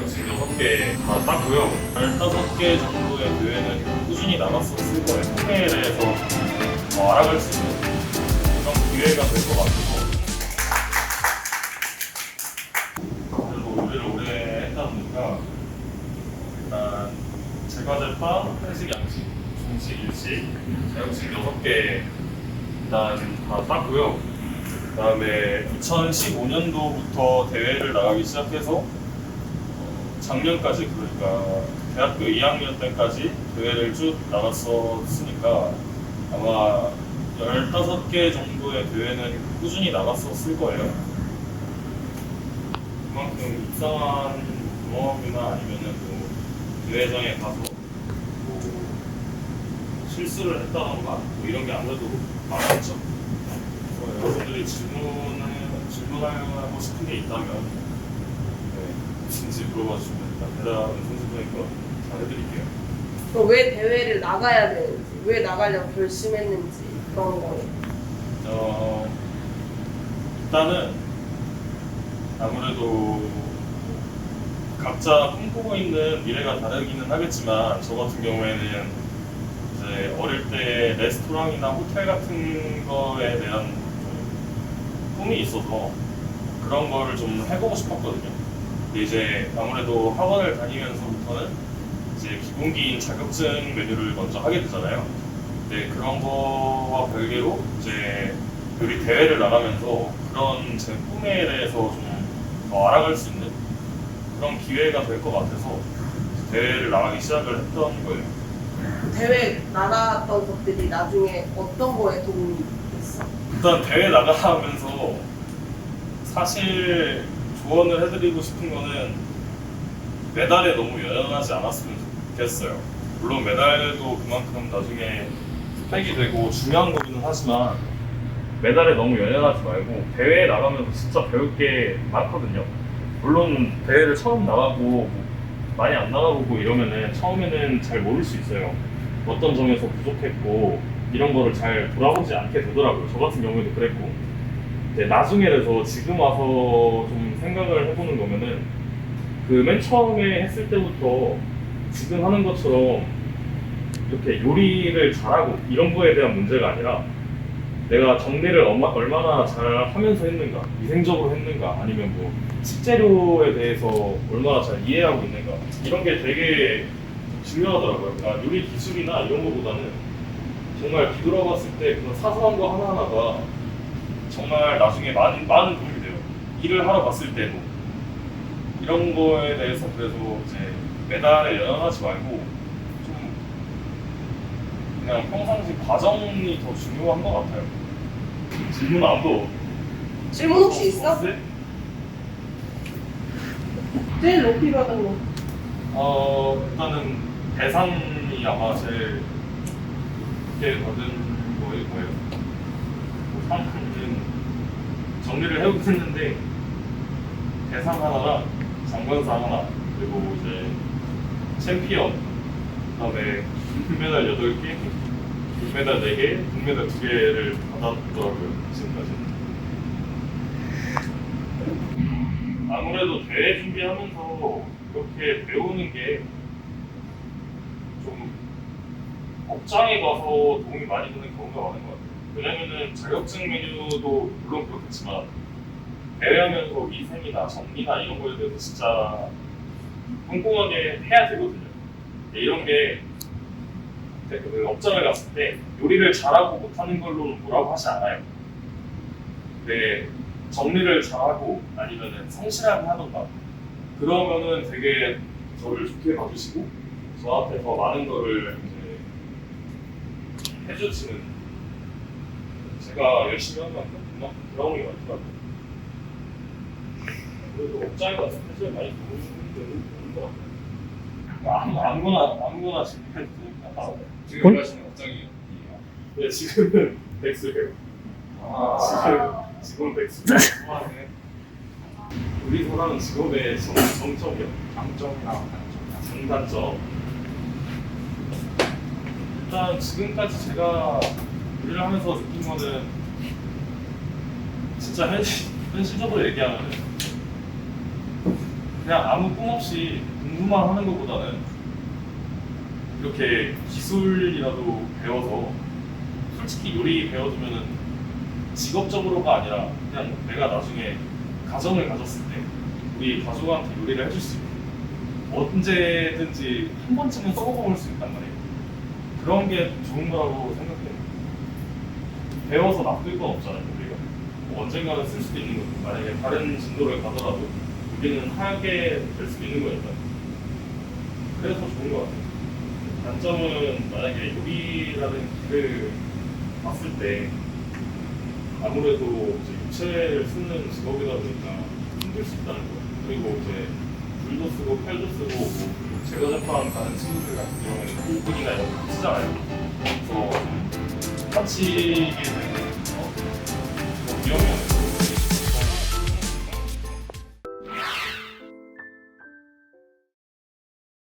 자격증 6개 다 땄고요. 15개 정도의 대회는 꾸준히 나갔었을 거예요. 통계에 대해서 더 알아갈 수 있는 그런 기회가 될 것 같아서 그래도 노래를 오래 했다 보니까 일단 제과제빵, 한식, 양식, 중식, 일식 자격증 6개 일단 다 땄고요. 그 다음에 2015년도부터 대회를 나가기 시작해서 어, 작년까지 그러니까 대학교 2학년 때까지 대회를 쭉 나갔었으니까 아마 15개 정도의 대회는 꾸준히 나갔었을 거예요. 그만큼 입상한 경험이나 아니면은 뭐 대회장에 가서 뭐 실수를 했다던가 뭐 이런 게 아무래도 많았죠. 여러분들이 질문을 질문하고 싶은 게 있다면 네, 무슨지 물어봐 주시면 일단 대답은 성실하니까 잘 해드릴게요. 그럼 왜 대회를 나가야 되는지, 왜 나가려고 결심했는지 그런 거. 어, 일단은 아무래도 각자 꿈꾸고 있는 미래가 다르기는 하겠지만 저 같은 경우에는 이제 어릴 때 레스토랑이나 호텔 같은 거에 대한 좀 꿈이 있어서 그런 거를 좀 해보고 싶었거든요. 근데 이제 아무래도 학원을 다니면서부터는 이제 기본기인 자격증 메뉴를 먼저 하게 되잖아요. 네, 그런 거와 별개로 이제 우리 대회를 나가면서 그런 제 꿈에 대해서 좀 더 알아갈 수 있는 그런 기회가 될 것 같아서 대회를 나가기 시작을 했던 거예요. 대회 나갔던 것들이 나중에 어떤 거에 도움이 됐어? 일단 대회 나가면서 사실 조언을 해드리고 싶은 거는 메달에 너무 연연하지 않았으면 좋겠어요. 물론 메달도 그만큼 나중에 획이 되고 중요한 거기는 하지만 메달에 너무 연연하지 말고 대회에 나가면서 진짜 배울 게 많거든요. 물론 대회를 처음 나가고 뭐 많이 안 나가보고 이러면은 처음에는 잘 모를 수 있어요. 어떤 점에서 부족했고 이런 거를 잘 돌아보지 않게 되더라고요. 저 같은 경우에도 그랬고. 이제 나중에 돼서 지금 와서 좀 생각을 해보는 거면은 그 맨 처음에 했을 때부터 지금 하는 것처럼 이렇게 요리를 잘하고 이런 거에 대한 문제가 아니라 내가 정리를 얼마, 얼마나 잘 하면서 했는가, 위생적으로 했는가, 아니면 뭐 식재료에 대해서 얼마나 잘 이해하고 있는가 이런 게 되게 중요하더라고요. 그러니까 요리 기술이나 이런 거보다는 정말 뒤돌아봤을 때 그런 사소한 거 하나하나가 정말 나중에 많은, 많은. 일을 하러 갔을 때도 이런 거에 대해서 그래서 이제 메달에 연연하지 말고 좀 그냥 평상시 과정이 더 중요한 것 같아요. 질문 아무도 질문 혹시 있어? 없어요? 제일 높이 받은 거. 어 일단은 대상이 아마 제일 높게 받은 거일 거예요. 뭐 상품은 정리를 해오긴 했는데 대상 하나랑 장관상 하나 그리고 이제 챔피언 그다음에 금메달 8개, 금메달 4개, 금메달 2개를 받았더라고요 지금까지. 아무래도 대회 준비하면서 이렇게 배우는 게 좀 복장에 가서 도움이 많이 되는 경우가 많은 것 같아요. 왜냐면은 자격증 메뉴도 물론 그렇겠지만 대회하면서 위생이나 정리나 이런 거에 대해서 진짜 꼼꼼하게 해야 되거든요. 이런 게 그 업장을 갔을 때 요리를 잘하고 못하는 걸로는 뭐라고 하지 않아요. 근데 정리를 잘하고 아니면은 성실하게 하던가 그러면은 되게 저를 좋게 봐주시고 저한테 더 많은 거를 해주시는 제가 열심히 하는 만큼 그만큼 그라운이 많더라고요. 그래도 업장에 가서 사실 많이 도움이 되는 것 같아요. 아무, 아무거나 아무거나 준비해도 되니까 지금 일하시는 업장이 어디예요? 네, 지금은 백수예요. 아, 지금 지금 백수. 좋아하네. 우리 사람은 직업의 정, 정점이요. 장점이나 단점. 장단점. 일단 지금까지 제가 일을 하면서 느낀 거는 진짜 현실, 현실적으로 얘기하면 그냥 아무 꿈 없이 공부만 하는 것보다는 이렇게 기술이라도 배워서 솔직히 요리 배워두면은 직업적으로가 아니라 그냥 내가 나중에 가정을 가졌을 때 우리 가족한테 요리를 해줄 수 있고 언제든지 한 번쯤은 써먹을 수 있단 말이에요. 그런 게 좋은 거라고 생각해요. 배워서 나쁠 건 없잖아요, 우리가. 뭐 언젠가는 쓸 수도 있는 거고, 만약에 다른 진도를 가더라도 우리는 하게 될 수도 있는 거니까. 그래서 좋은 것 같아요. 단점은 만약에 요리라는 길을 봤을 때 아무래도 이제 육체를 쓰는 직업이다 보니까 힘들 수 있다는 거예요. 그리고 이제 불도 쓰고 팔도 쓰고 뭐 제가 접한 다른 친구들 같은 경우에는 오븐이나 이런 거 쓰잖아요. 그래서 다치게.